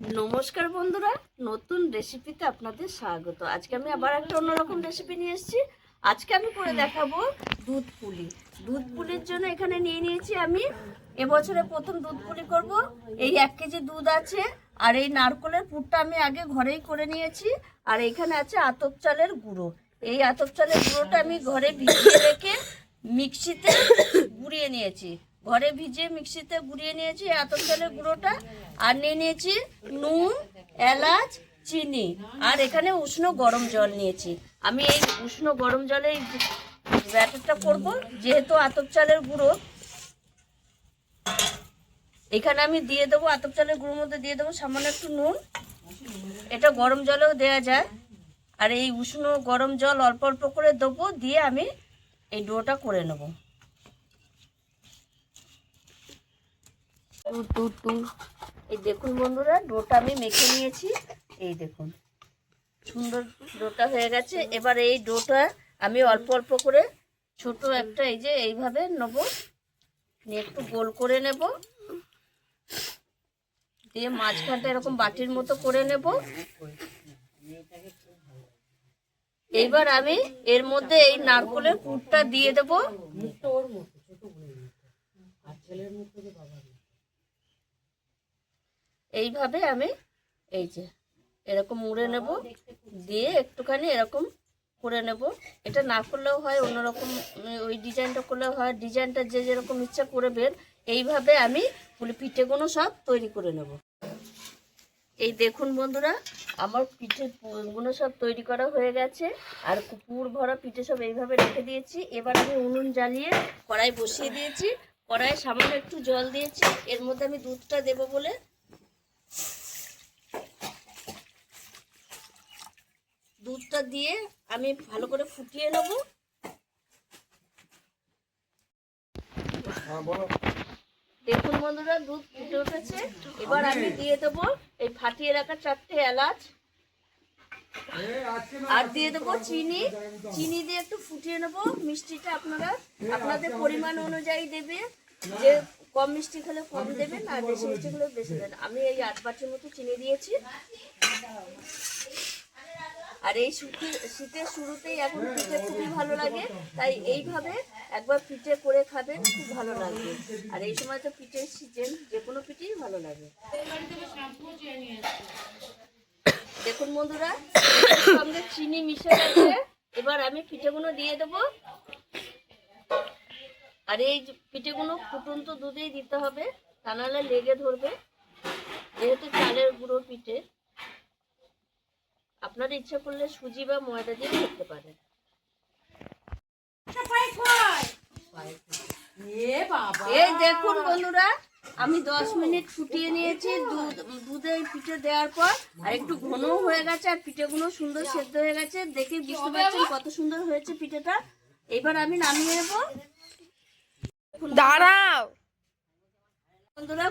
নমস্কার বন্ধুরা, নতুন রেসিপিতে আপনাদের স্বাগত। আজকে আমি আবার একটা অন্যরকম রেসিপি নিয়ে এসেছি। আজকে আমি করে দেখাবো দুধ পুলি। দুধ পুলির জন্য এখানে নিয়ে নিয়েছি আমি, এবছরে প্রথম দুধ পুলি করব। এই এক কেজি দুধ আছে, আর এই নারকলের পুরটা আমি আগে ঘরেই করে নিয়েছি। আর এখানে আছে আতপ চালের গুঁড়ো। এই আতপ চালের গুঁড়োটা আমি ঘরে ভিজিয়ে রেখে মিক্সিতে গুঁড়িয়ে নিয়েছি। ঘরে ভিজিয়ে মিক্সিতে গুঁড়িয়ে নিয়েছি আতপ চালের গুঁড়োটা। আর নিয়ে নিয়েছি নুন, এলাচ, চিনি। আর এখানে উষ্ণ গরম জল নিয়েছি। আমি এই উষ্ণ গরম জলে এই ব্যাটারটা করব, যেহেতু আতপ চালের গুঁড়ো। এখানে আমি দিয়ে দেবো, আতপ চালের গুঁড়োর মধ্যে দিয়ে দেবো সামান্য একটু নুন। এটা গরম জলেও দেওয়া যায়। আর এই উষ্ণ গরম জল অল্প অল্প করে দেবো, দিয়ে আমি এই ডোটা করে নেব। টু টু এই দেখুন বন্ধুরা, ডোটা আমি মেখে নিয়েছি। এই দেখুন, সুন্দর ডোটা হয়ে গেছে। এবার এই ডোটা আমি অল্প অল্প করে ছোট একটা এই যে এইভাবে নেব। নিয়ে একটু গোল করে নেব। দিয়ে মাঝখানটা এরকম বাটির মতো করে নেব। এইবার আমি এর মধ্যে এই নারকলের পুরটা দিয়ে দেব। এইভাবে আমি এই যে এরকম মুড়ে নেব, দিয়ে একটুখানি এরকম করে নেব। এটা না করলেও হয়, অন্যরকম ওই ডিজাইনটা করলেও হয়। ডিজাইনটা যে যেরকম ইচ্ছা করবেন এইভাবে আমি পুলি পিঠেগুলো সব তৈরি করে নেব। এই দেখুন বন্ধুরা, আমার পিঠে গুলো সব তৈরি করা হয়ে গেছে, আর পুর ভরা পিঠে সব এইভাবে রেখে দিয়েছি। এবার আমি উনুন জ্বালিয়ে কড়াই বসিয়ে দিয়েছি। কড়াইয়ে সামান্য একটু জল দিয়েছি। এর মধ্যে আমি দুধটা দেবো বলে দুধটা দিয়ে আমি ভালো করে ফুটিয়ে নেব। দেখুন বন্ধুরা দুধ ফুটে উঠেছে। এবার আমি দিয়ে দেবো এই ফাটিয়ে রাখা চারটে এলাচ। আর দিয়ে দেবো চিনি। চিনি দিয়ে একটু ফুটিয়ে নেব। মিষ্টিটা আপনারা আপনাদের পরিমাণ অনুযায়ী দেবে। যে কম মিষ্টি খেলে কম দেবেন আর বেশি মিষ্টি খেলে বেশি দেবেন। আমি এই আট বাটির মতো চিনি দিয়েছি। আর এই শীতের শীতের শুরুতেই এখন পিঠে খুবই ভালো লাগে। তাই এইভাবে একবার পিঠে করে খাবেন খুব ভালো লাগবে আর এই সময় তো পিঠে সিজন যে কোনো পিঠেই ভালো লাগে। দেখুন বন্ধুরা সঙ্গে চিনি মিশে গেছে। এবার আমি পিঠেগুলো দিয়ে দেবো। আর এই পিঠেগুলো ফুটন্ত দুধেই দিতে হবে তা নাহলে লেগে ধরবে। যেহেতু চালের গুঁড়ো পিঠে আপনার ইচ্ছা করলে সুজি বা ময়দা দিয়ে করতে পারেন। এই দেখুন বন্ধুরা আমি দশ মিনিট ফুটিয়ে নিয়েছি দুধ দুধে পিঠে দেওয়ার পর আর একটু ঘনও হয়ে গেছে আর পিঠেগুলো সুন্দর সেদ্ধ হয়ে গেছে। দেখে বুঝতে পারছেন কত সুন্দর হয়েছে পিঠেটা। এবার আমি নামিয়ে নেব। দাঁড়াও। বন্ধুরা